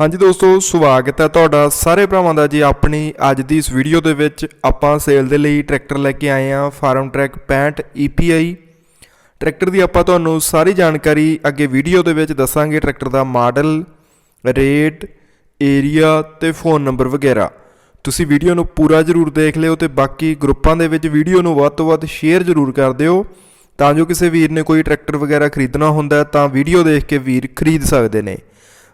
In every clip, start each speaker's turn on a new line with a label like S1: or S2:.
S1: ਹਾਂਜੀ ਦੋਸਤੋ, ਸਵਾਗਤ ਹੈ ਤੁਹਾਡਾ ਸਾਰੇ ਭਰਾਵਾਂ ਦਾ ਜੀ ਆਪਣੀ ਅੱਜ ਦੀ ਇਸ ਵੀਡੀਓ ਦੇ ਵਿੱਚ। ਆਪਾਂ ਸੇਲ ਦੇ ਲਈ ਟਰੈਕਟਰ ਲੈ ਕੇ ਆਏ ਹਾਂ ਫਾਰਮ ਟਰੈਕ 65 EPI ਟਰੈਕਟਰ ਦੀ ਆਪਾਂ ਤੁਹਾਨੂੰ ਸਾਰੀ ਜਾਣਕਾਰੀ ਅੱਗੇ ਵੀਡੀਓ ਦੇ ਵਿੱਚ ਦੱਸਾਂਗੇ ਟਰੈਕਟਰ ਦਾ ਮਾਡਲ ਰੇਟ ਏਰੀਆ ਤੇ ਫੋਨ ਨੰਬਰ ਵਗੈਰਾ। ਤੁਸੀਂ ਵੀਡੀਓ ਨੂੰ ਪੂਰਾ ਜ਼ਰੂਰ ਦੇਖ ਲਿਓ ਤੇ ਬਾਕੀ ਗਰੁੱਪਾਂ ਦੇ ਵਿੱਚ ਵੀਡੀਓ ਨੂੰ ਵੱਧ ਤੋਂ ਵੱਧ ਸ਼ੇਅਰ ਜ਼ਰੂਰ ਕਰ ਦਿਓ। ਤਾਂ ਜੋ ਕਿਸੇ ਵੀਰ ਨੇ ਕੋਈ ਟਰੈਕਟਰ ਵਗੈਰਾ ਖਰੀਦਣਾ ਹੁੰਦਾ ਤਾਂ ਵੀਡੀਓ ਦੇਖ ਕੇ ਵੀਰ ਖਰੀਦ ਸਕਦੇ ਨੇ।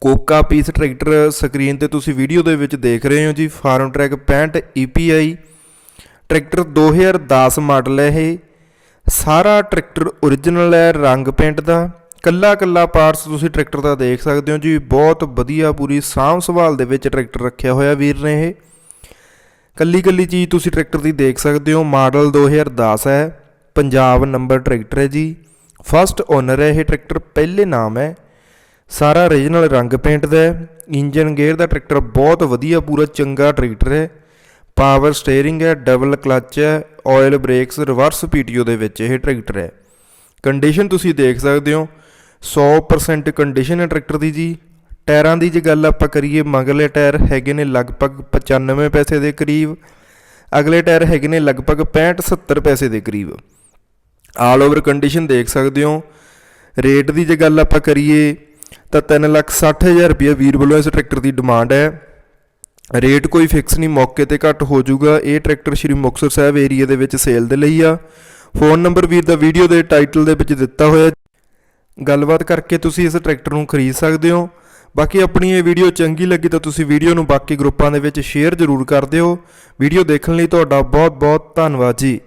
S1: ਕੋਕਾ ਪੀਸ ਟਰੈਕਟਰ ਸਕਰੀਨ ਤੇ ਤੁਸੀਂ ਵੀਡੀਓ ਦੇ ਵਿੱਚ ਦੇਖ ਰਹੇ ਹੋ ਜੀ, Farmtrac 65 EPI tractor 2010 model ਹੈ ਇਹ। ਸਾਰਾ ਟਰੈਕਟਰ origignal ਹੈ, ਰੰਗ ਪੇਂਟ ਦਾ। ਕੱਲਾ ਕੱਲਾ ਪਾਰਟਸ ਤੁਸੀਂ ਟਰੈਕਟਰ ਦਾ ਦੇਖ ਸਕਦੇ ਹੋ ਜੀ, ਬਹੁਤ ਵਧੀਆ ਪੂਰੀ ਸਾਂਭ ਸੰਭਾਲ ਦੇ ਵਿੱਚ ਟਰੈਕਟਰ ਰੱਖਿਆ ਹੋਇਆ ਵੀਰ ਨੇ ਇਹ। ਕੱਲੀ ਕੱਲੀ ਚੀਜ਼ ਤੁਸੀਂ ਟਰੈਕਟਰ ਦੀ ਦੇਖ ਸਕਦੇ ਹੋ, ਮਾਡਲ 2010 ਹੈ, ਪੰਜਾਬ ਨੰਬਰ ਟਰੈਕਟਰ ਹੈ ਜੀ। ਫਸਟ ਓਨਰ ਹੈ ਇਹ ਟਰੈਕਟਰ, ਪਹਿਲੇ ਨਾਮ ਹੈ। ਸਾਰਾ origignal ਰੰਗ ਪੇਂਟ ਦਾ ਹੈ, ਇੰਜਨ ਗੇਅਰ ਦਾ ਟਰੈਕਟਰ ਬਹੁਤ ਵਧੀਆ, ਪੂਰਾ ਚੰਗਾ ਟਰੈਕਟਰ ਹੈ। ਪਾਵਰ ਸਟੀਅਰਿੰਗ ਹੈ ਡਬਲ ਕਲੱਚ ਹੈ ਆਇਲ ਬ੍ਰੇਕਸ ਰਿਵਰਸ ਪੀਟੀਓ ਦੇ ਵਿੱਚ ਇਹ ਟਰੈਕਟਰ ਹੈ। ਕੰਡੀਸ਼ਨ ਤੁਸੀਂ ਦੇਖ ਸਕਦੇ ਹੋ 100% ਕੰਡੀਸ਼ਨ ਹੈ ਟਰੈਕਟਰ ਦੀ ਜੀ। ਟਾਇਰਾਂ ਦੀ ਜੇ ਗੱਲ ਆਪਾਂ ਕਰੀਏ ਮਗਲੇ ਟਾਇਰ ਹੈਗੇ ਨੇ ਲਗਭਗ 95 ਪੈਸੇ ਦੇ ਕਰੀਬ, ਅਗਲੇ ਟਾਇਰ ਹੈਗੇ ਨੇ ਲਗਭਗ 65 70 ਪੈਸੇ ਦੇ ਕਰੀਬ। ਆਲ ਓਵਰ ਕੰਡੀਸ਼ਨ ਦੇਖ ਸਕਦੇ ਹੋ। ਰੇਟ ਦੀ ਜੇ ਗੱਲ ਆਪਾਂ ਕਰੀਏ ਤਾਂ 360000 ਰੁਪਏ ਵੀਰ ਵੱਲੋਂ ਇਸ ਟਰੈਕਟਰ ਦੀ ਡਿਮਾਂਡ ਹੈ। ਰੇਟ ਕੋਈ ਫਿਕਸ ਨਹੀਂ, ਮੌਕੇ ਤੇ ਘੱਟ ਹੋ ਜਾਊਗਾ। ਇਹ ਟਰੈਕਟਰ ਸ਼੍ਰੀ ਮੁਕਤਸਰ ਸਾਹਿਬ ਏਰੀਆ ਦੇ ਵਿੱਚ ਸੇਲ ਦੇ ਲਈ ਆ। ਫੋਨ ਨੰਬਰ ਵੀਰ ਦਾ ਵੀਡੀਓ ਦੇ ਟਾਈਟਲ ਦੇ ਵਿੱਚ ਦਿੱਤਾ ਹੋਇਆ ਗੱਲਬਾਤ ਕਰਕੇ ਤੁਸੀਂ ਇਸ ਟਰੈਕਟਰ ਨੂੰ ਖਰੀਦ ਸਕਦੇ ਹੋ। ਬਾਕੀ ਆਪਣੀ ਇਹ ਵੀਡੀਓ ਚੰਗੀ ਲੱਗੀ ਤਾਂ ਤੁਸੀਂ ਵੀਡੀਓ ਨੂੰ ਬਾਕੀ ਗਰੁੱਪਾਂ ਦੇ ਵਿੱਚ ਸ਼ੇਅਰ ਜ਼ਰੂਰ ਕਰ ਦਿਓ। ਵੀਡੀਓ ਦੇਖਣ ਲਈ ਤੁਹਾਡਾ ਬਹੁਤ ਬਹੁਤ ਧੰਨਵਾਦ ਜੀ।